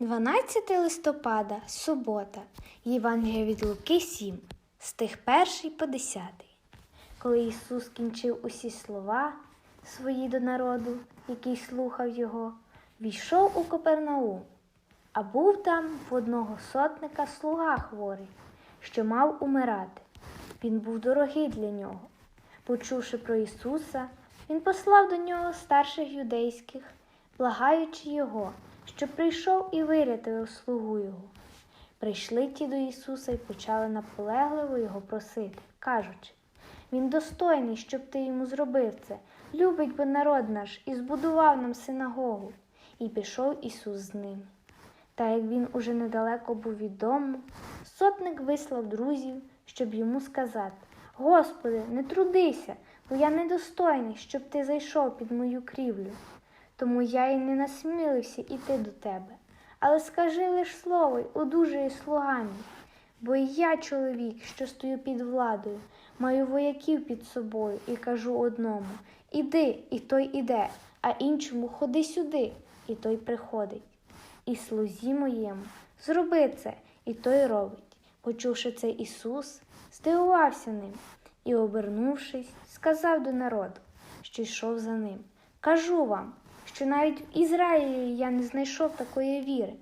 12 листопада, субота, Євангелія від Луки 7, стих 1 по 10. Коли Ісус кінчив усі слова свої до народу, який слухав Його, війшов у Копернаум, а був там в одного сотника слуга хворий, що мав умирати. Він був дорогий для нього. Почувши про Ісуса, він послав до нього старших юдейських, благаючи його, щоб прийшов і вирятував слугу його. Прийшли ті до Ісуса і почали наполегливо його просити, кажучи, Він достойний, щоб ти йому зробив це, любить би народ наш і збудував нам синагогу. І пішов Ісус з ним. Та як він уже недалеко був від дому, сотник вислав друзів, щоб йому сказати Господи, не трудися, бо я недостойний, щоб ти зайшов під мою крівлю. Тому я й не насмілився іти до тебе. Але скажи лиш слово й одужає слуга. Бо і я чоловік, що стою під владою, маю вояків під собою і кажу одному Іди, і той іде, а іншому ходи сюди, і той приходить. І слузі моєму зроби це, і той робить. Почувши це Ісус, здивувався ним і, обернувшись, сказав до народу, що йшов за ним. Кажу вам, що навіть в Ізраїлі я не знайшов такої віри.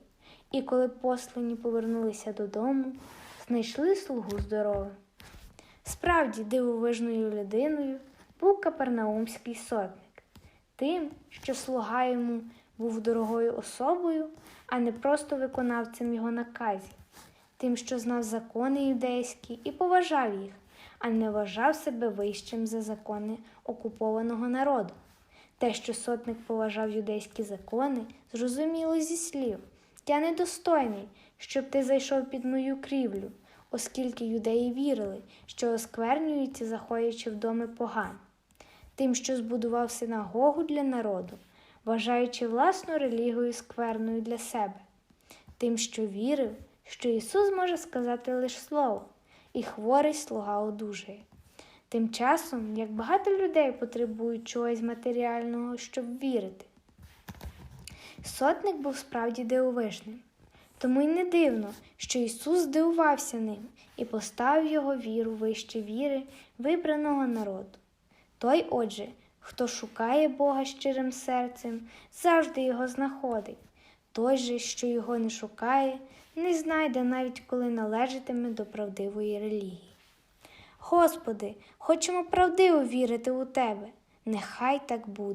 І коли послані повернулися додому, знайшли слугу здоровим. Справді, дивовижною людиною був капернаумський сотник, тим, що слуга йому був дорогою особою, а не просто виконавцем його наказів, тим, що знав закони юдейські і поважав їх, а не вважав себе вищим за закони окупованого народу. Те, що сотник поважав юдейські закони, зрозуміло зі слів Я недостойний, щоб ти зайшов під мою крівлю, оскільки юдеї вірили, що осквернюються, заходячи в доми поган. Тим, що збудував синагогу для народу, вважаючи власну релігію скверною для себе, тим, що вірив, що Ісус може сказати лише слово, і хворий слуга одужає. Тим часом, як багато людей потребують чогось матеріального, щоб вірити. Сотник був справді дивовижним, тому й не дивно, що Ісус здивувався ним і поставив його віру вище віри вибраного народу. Той, отже, хто шукає Бога щирим серцем, завжди його знаходить. Той же, що його не шукає, не знайде навіть коли належатиме до правдивої релігії. Господи, хочемо правдиво вірити у Тебе, нехай так буде.